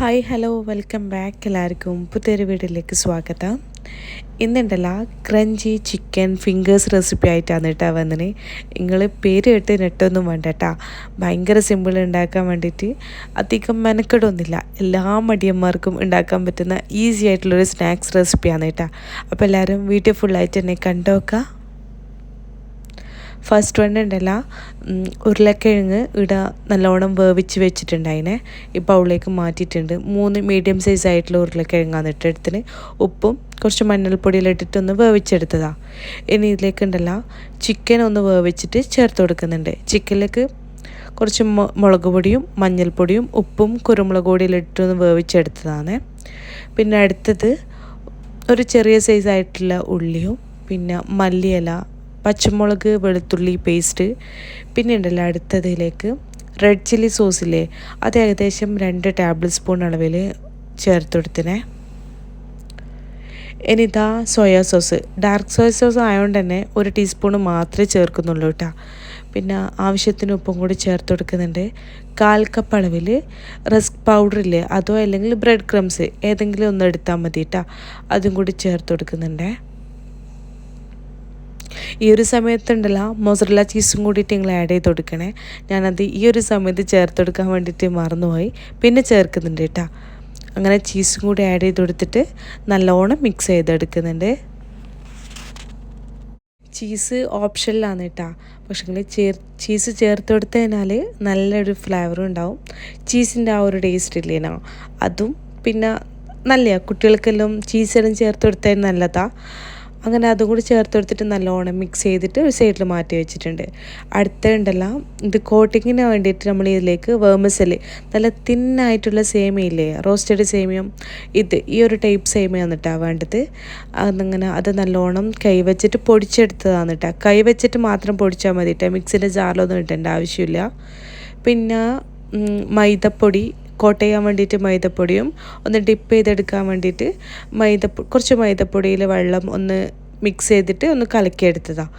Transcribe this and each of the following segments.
Hi hello welcome back എല്ലാവർക്കും. പുതിയൊരു വീഡിയോയിലേക്ക് സ്വാഗതം. ഇന്നുണ്ടല്ല ക്രഞ്ചി ചിക്കൻ ഫിംഗേഴ്സ് റെസിപ്പി ആയിട്ടാണ് കേട്ടോ വന്നിന് നിങ്ങൾ പേര് കേട്ട് നെട്ടൊന്നും വേണ്ട കേട്ടോ. ഭയങ്കര സിമ്പിൾ ഉണ്ടാക്കാൻ വേണ്ടിയിട്ട് അധികം മെനക്കെടൊന്നുമില്ല. എല്ലാ മടിയന്മാർക്കും ഉണ്ടാക്കാൻ പറ്റുന്ന ഈസി ആയിട്ടുള്ളൊരു സ്നാക്സ് റെസിപ്പിയാണ് കേട്ടോ. അപ്പോൾ എല്ലാവരും വീട്ടിൽ ഫുള്ളായിട്ട് തന്നെ കണ്ടുനോക്കുക ഫസ്റ്റ് വൺ ഉണ്ടല്ല ഉരുളക്കിഴങ്ങ് ഇട നല്ലോണം വേവിച്ച് വെച്ചിട്ടുണ്ടായിനെ. ഈ ബൗളിലേക്ക് മാറ്റിയിട്ടുണ്ട്. മൂന്ന് മീഡിയം സൈസ് ആയിട്ടുള്ള ഉരുളക്കിഴങ്ങാണ് ഇട്ടെടുത്തിന് ഉപ്പും കുറച്ച് മഞ്ഞൾപ്പൊടിയെല്ലാം ഇട്ടിട്ട് ഒന്ന് വേവിച്ചെടുത്തതാണ് ഇനി ഇതിലേക്ക് ഉണ്ടല്ല ചിക്കൻ ഒന്ന് വേവിച്ചിട്ട് ചേർത്ത് കൊടുക്കുന്നുണ്ട്. ചിക്കനിലേക്ക് കുറച്ച് മുളക് പൊടിയും മഞ്ഞൾപ്പൊടിയും ഉപ്പും കുരുമുളക് പൊടിയെല്ലാം ഇട്ടൊന്ന് വേവിച്ചെടുത്തതാണ്. പിന്നെ അടുത്തത് ഒരു ചെറിയ സൈസായിട്ടുള്ള ഉള്ളിയും പിന്നെ മല്ലിയില പച്ചമുളക് വെളുത്തുള്ളി പേസ്റ്റ് പിന്നെ ഉണ്ടല്ലോ അടുത്തതിലേക്ക് റെഡ് ചില്ലി സോസില്ലേ അത് ഏകദേശം രണ്ട് ടേബിൾ സ്പൂൺ അളവിൽ ചേർത്ത് കൊടുത്തിനെ. ഇനി ഇതാ soya sauce dark soya sauce ആയതുകൊണ്ട് തന്നെ ഒരു ടീസ്പൂൺ മാത്രമേ ചേർക്കുന്നുള്ളൂ കേട്ടോ. പിന്നെ ആവശ്യത്തിന് ഉപ്പും കൂടി ചേർത്ത് കൊടുക്കുന്നുണ്ട്. കാൽ കപ്പ് അളവിൽ റസ്ക് പൗഡർ ഇല്ലേ? അതോ അല്ലെങ്കിൽ ബ്രെഡ് ക്രംസ് ഏതെങ്കിലും ഒന്ന് എടുത്താൽ മതി കേട്ടോ. അതും കൂടി ചേർത്ത് കൊടുക്കുന്നുണ്ടേ. ഈ ഒരു സമയത്തുണ്ടല്ലോ മൊസറല്ല ചീസും കൂടിയിട്ട് നിങ്ങൾ ആഡ് ചെയ്ത് കൊടുക്കണേ. ഞാനത് ഈ ഒരു സമയത്ത് ചേർത്ത് കൊടുക്കാൻ വേണ്ടിയിട്ട് മറന്നുപോയി. പിന്നെ ചേർക്കുന്നുണ്ട് കേട്ടോ. അങ്ങനെ ചീസും കൂടി ആഡ് ചെയ്ത് കൊടുത്തിട്ട് നല്ലോണം മിക്സ് ചെയ്തെടുക്കുന്നുണ്ട്. ചീസ് ഓപ്ഷനിലാണ് കേട്ടോ. പക്ഷേ ചേർ ചീസ് ചേർത്ത് കൊടുത്തതിനാൽ നല്ലൊരു ഫ്ലേവറും ഉണ്ടാവും. ചീസിന്റെ ആ ഒരു ടേസ്റ്റ് ഇല്ലേനോ അതും പിന്നെ നല്ലതാണ് കുട്ടികൾക്കെല്ലാം ചീസെല്ലാം ചേർത്ത് കൊടുത്താൽ നല്ലതാണ് അങ്ങനെ അതും കൂടി ചേർത്ത് കൊടുത്തിട്ട് നല്ലോണം മിക്സ് ചെയ്തിട്ട് ഒരു സൈഡിൽ മാറ്റി വെച്ചിട്ടുണ്ട്. അടുത്ത ഉണ്ടല്ല ഇത് കോട്ടിങ്ങിന് വേണ്ടിയിട്ട് നമ്മൾ ഇതിലേക്ക് വേമസൽ നല്ല തിന്നായിട്ടുള്ള സേമിയയില്ലേ റോസ്റ്റഡ് സേമിയം ഇത് ഈ ഒരു ടൈപ്പ് സേമിയാണ് കേട്ടോ വേണ്ടത്. അതങ്ങനെ അത് നല്ലോണം കൈ വെച്ചിട്ട് പൊടിച്ചെടുത്തതാണ് കേട്ടോ കൈ വെച്ചിട്ട് മാത്രം പൊടിച്ചാൽ മതി കേട്ടോ മിക്സിന്റെ ജാറിലൊന്നും ഇട്ടേണ്ട ആവശ്യമില്ല. പിന്നെ മൈദപ്പൊടി കോട്ട് ചെയ്യാൻ വേണ്ടിയിട്ട് മൈദപ്പൊടിയും ഒന്ന് ഡിപ്പ് ചെയ്തെടുക്കാൻ വേണ്ടിയിട്ട് മൈദ കുറച്ച് മൈദപ്പൊടിയിൽ വെള്ളം ഒന്ന് മിക്സ് ചെയ്തിട്ട് ഒന്ന് കലക്കിയെടുത്തതാണ്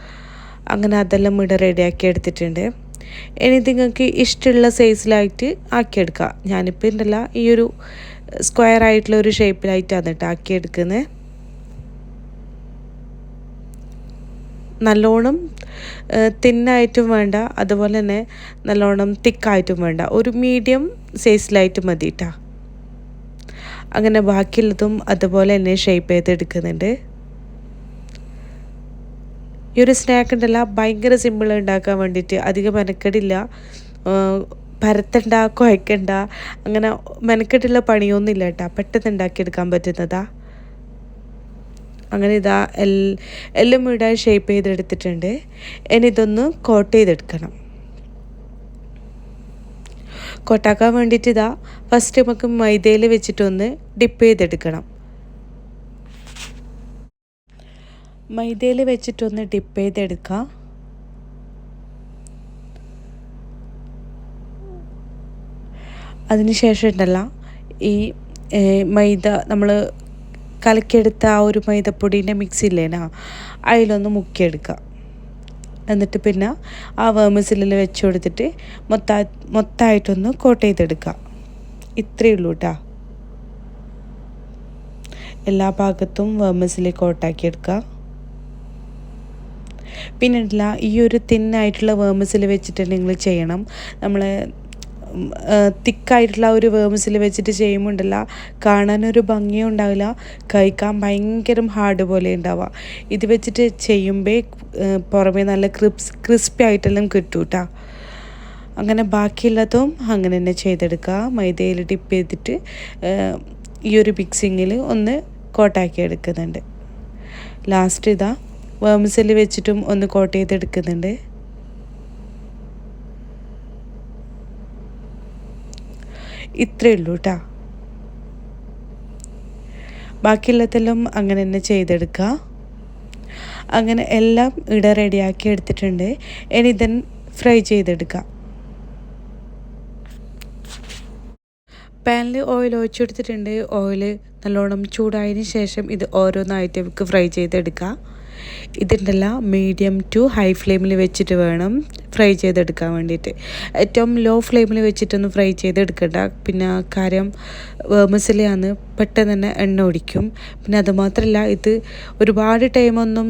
അങ്ങനെ അതെല്ലാം ഇവിടെ റെഡിയാക്കി എടുത്തിട്ടുണ്ട്. ഇനി നിങ്ങൾക്ക് ഇഷ്ടമുള്ള സൈസിലായിട്ട് ആക്കിയെടുക്കാം. ഞാനിപ്പോൾ ഉണ്ടല്ല ഈ ഒരു സ്ക്വയർ ആയിട്ടുള്ള ഒരു ഷേപ്പിലായിട്ടാണ് കേട്ടോ ആക്കിയെടുക്കുന്നത്. നല്ലോണം തിന്നായിട്ടും വേണ്ട. അതുപോലെ തന്നെ നല്ലോണം തിക്കായിട്ടും വേണ്ട. ഒരു മീഡിയം സൈസിലായിട്ട് മതി കേട്ടോ അങ്ങനെ ബാക്കിയുള്ളതും അതുപോലെ തന്നെ ഷേപ്പ് ചെയ്തെടുക്കുന്നുണ്ട്. ഈ ഒരു സ്നാക്ക് ഉണ്ടല്ല ഭയങ്കര സിമ്പിൾ ഉണ്ടാക്കാൻ വേണ്ടിയിട്ട്. അധികം മെനക്കെടില്ല. പരത്തണ്ട കുഴക്കണ്ട അങ്ങനെ മെനക്കെട്ടുള്ള പണിയൊന്നുമില്ല കേട്ടോ പെട്ടെന്ന് ഉണ്ടാക്കിയെടുക്കാൻ പറ്റുന്നതാണ് അങ്ങനെ ഇതാ എൽ എല്ലാം വീടായി ഷേപ്പ് ചെയ്തെടുത്തിട്ടുണ്ട്. ഇനി ഇതൊന്ന് കോട്ട് ചെയ്തെടുക്കണം. കൊട്ടാക്കാൻ വേണ്ടിയിട്ട് ഇതാ ഫസ്റ്റ് നമുക്ക് മൈദയിൽ വെച്ചിട്ടൊന്ന് ഡിപ്പ് ചെയ്തെടുക്കണം. മൈദയിൽ വെച്ചിട്ടൊന്ന് ഡിപ്പ് ചെയ്തെടുക്കാം. അതിനുശേഷം ഉണ്ടല്ല ഈ മൈദ നമ്മൾ കലക്കിയെടുത്ത ആ ഒരു മൈദപ്പൊടീന്റെ മിക്സ് ഇല്ലേനാ അതിലൊന്ന് മുക്കിയെടുക്കുക. എന്നിട്ട് പിന്നെ ആ വേമസിലിൽ വെച്ച് കൊടുത്തിട്ട് മൊത്ത മൊത്തമായിട്ടൊന്ന് കോട്ട് ചെയ്തെടുക്കുക. ഇത്രയേ ഉള്ളൂ കേട്ടോ എല്ലാ ഭാഗത്തും വേമസിൽ കോട്ടാക്കിയെടുക്കുക പിന്നെ ഈ ഒരു തിന്നായിട്ടുള്ള വേമസിൽ വെച്ചിട്ട് നിങ്ങൾ ചെയ്യണം. നമ്മൾ തിക്കായിട്ടുള്ള ഒരു വേമസിൽ വെച്ചിട്ട് ചെയ്യുമ്പോൾ ഉണ്ടല്ല കാണാനൊരു ഭംഗിയും ഉണ്ടാവില്ല കഴിക്കാൻ ഭയങ്കര ഹാർഡ് പോലെ ഉണ്ടാവുക. ഇത് വെച്ചിട്ട് ചെയ്യുമ്പോൾ പുറമേ നല്ല ക്രിപ്സ് ക്രിസ്പി ആയിട്ടെല്ലാം കിട്ടും അങ്ങനെ ബാക്കിയുള്ളതും അങ്ങനെ തന്നെ ചെയ്തെടുക്കുക. മൈദയിൽ ഡിപ്പ് ചെയ്തിട്ട് ഈ ഒരു മിക്സിങ്ങിൽ ഒന്ന് കോട്ടാക്കി എടുക്കുന്നുണ്ട്. ലാസ്റ്റ് ഇതാ വേമസിൽ വെച്ചിട്ടും ഒന്ന് കോട്ട് ചെയ്തെടുക്കുന്നുണ്ട്. ഇത്രയേ ഉള്ളൂ കേട്ടോ ബാക്കിയുള്ളതെല്ലാം അങ്ങനെ തന്നെ ചെയ്തെടുക്കുക അങ്ങനെ എല്ലാം ഇട റെഡിയാക്കി എടുത്തിട്ടുണ്ട്. ഇനി ഇതൻ ഫ്രൈ ചെയ്തെടുക്കുക പാനിൽ ഓയിൽ ഒഴിച്ചെടുത്തിട്ടുണ്ട്. ഓയിൽ നല്ലോണം ചൂടായതിന് ശേഷം ഇത് ഓരോന്നായിട്ട് നമുക്ക് ഫ്രൈ ചെയ്തെടുക്കുക ഇതുണ്ടല്ല മീഡിയം ടു ഹൈ ഫ്ലെയിമിൽ വെച്ചിട്ട് വേണം ഫ്രൈ ചെയ്തെടുക്കാൻ വേണ്ടിയിട്ട്. ഏറ്റവും ലോ ഫ്ലെയിമിൽ വെച്ചിട്ടൊന്നും ഫ്രൈ ചെയ്തെടുക്കണ്ട. പിന്നെ കാര്യം മസാലയാണ് പെട്ടെന്ന് തന്നെ എണ്ണ ഒടിക്കും പിന്നെ അതുമാത്രമല്ല ഇത് ഒരുപാട് ടൈമൊന്നും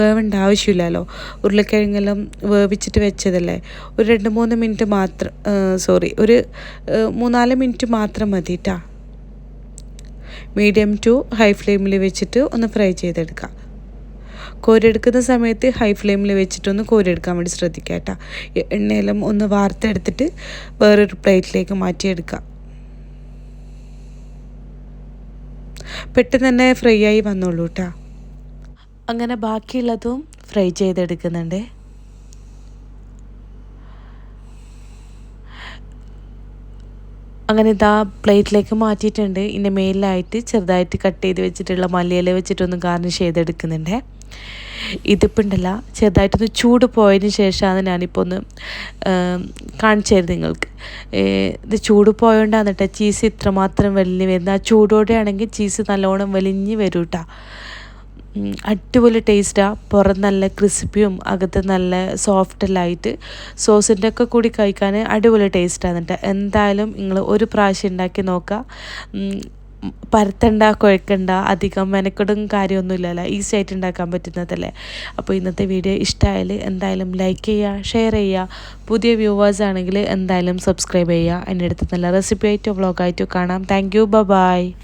വേവേണ്ട ആവശ്യമില്ലല്ലോ. ഉരുളക്കിഴങ്ങെല്ലാം വേവിച്ചിട്ട് വെച്ചതല്ലേ. ഒരു രണ്ട് മൂന്ന് മിനിറ്റ് മാത്രം സോറി ഒരു മൂന്നാൽ മിനിറ്റ് മാത്രം മതി കേട്ടോ മീഡിയം ടു ഹൈ ഫ്ലെയിമിൽ വെച്ചിട്ട് ഒന്ന് ഫ്രൈ ചെയ്തെടുക്കാം. കോരിയെടുക്കുന്ന സമയത്ത് ഹൈ ഫ്ലെയിമിൽ വെച്ചിട്ടൊന്ന് കോരിയെടുക്കാൻ വേണ്ടി ശ്രദ്ധിക്കുക കേട്ടോ. എണ്ണയെല്ലാം ഒന്ന് വാർത്തെടുത്തിട്ട് വേറൊരു പ്ലേറ്റിലേക്ക് മാറ്റിയെടുക്കാം പെട്ടെന്ന് തന്നെ ഫ്രൈ ആയി വന്നോളൂ കേട്ടോ. അങ്ങനെ ബാക്കിയുള്ളതും ഫ്രൈ ചെയ്തെടുക്കുന്നുണ്ട്. അങ്ങനെ ഇതാ പ്ലേറ്റിലേക്ക് മാറ്റിയിട്ടുണ്ട്. ഇതിന്റെ മേലിലായിട്ട് ചെറുതായിട്ട് കട്ട് ചെയ്ത് വെച്ചിട്ടുള്ള മല്ലിയില വെച്ചിട്ടൊന്ന് ഗാർണിഷ് ചെയ്തെടുക്കുന്നുണ്ട്. ഇതിപ്പോൾ ഉണ്ടല്ല ചെറുതായിട്ടൊന്ന് ചൂട് പോയതിന് ശേഷമാണ് ഞാനിപ്പോൾ ഒന്ന് കാണിച്ചായിരുന്നു നിങ്ങൾക്ക്. ഇത് ചൂട് പോയോണ്ടാണ് കേട്ടോ ചീസ് ഇത്രമാത്രം വലിഞ്ഞ് വരുന്നത്. ആ ചൂടോടെ ആണെങ്കിൽ ചീസ് നല്ലോണം വലിഞ്ഞ് വരും കേട്ടോ അടിപൊളി ടേസ്റ്റാണ് പുറം നല്ല ക്രിസ്പിയും അകത്ത് നല്ല സോഫ്റ്റെല്ലായിട്ട് സോസിന്റെ ഒക്കെ കൂടി കഴിക്കാൻ അടിപൊളി ടേസ്റ്റാണ് കേട്ടോ എന്തായാലും നിങ്ങൾ ഒരു പ്രാവശ്യം ഉണ്ടാക്കി നോക്കുക. പരത്തണ്ട കുഴക്കണ്ട അധികം മെനക്കെടും കാര്യമൊന്നുമില്ലല്ലോ? ഈസി ആയിട്ട് ഉണ്ടാക്കാൻ പറ്റുന്നതല്ലേ? അപ്പോൾ ഇന്നത്തെ വീഡിയോ ഇഷ്ടമായാൽ എന്തായാലും ലൈക്ക് ചെയ്യുക ഷെയർ ചെയ്യുക. പുതിയ വ്യൂവേഴ്സ് ആണെങ്കിൽ എന്തായാലും സബ്സ്ക്രൈബ് ചെയ്യുക. എന്റെ അടുത്ത് നല്ല റെസിപ്പി ആയിട്ടോ വ്ളോഗായിട്ടോ കാണാം. Thank you by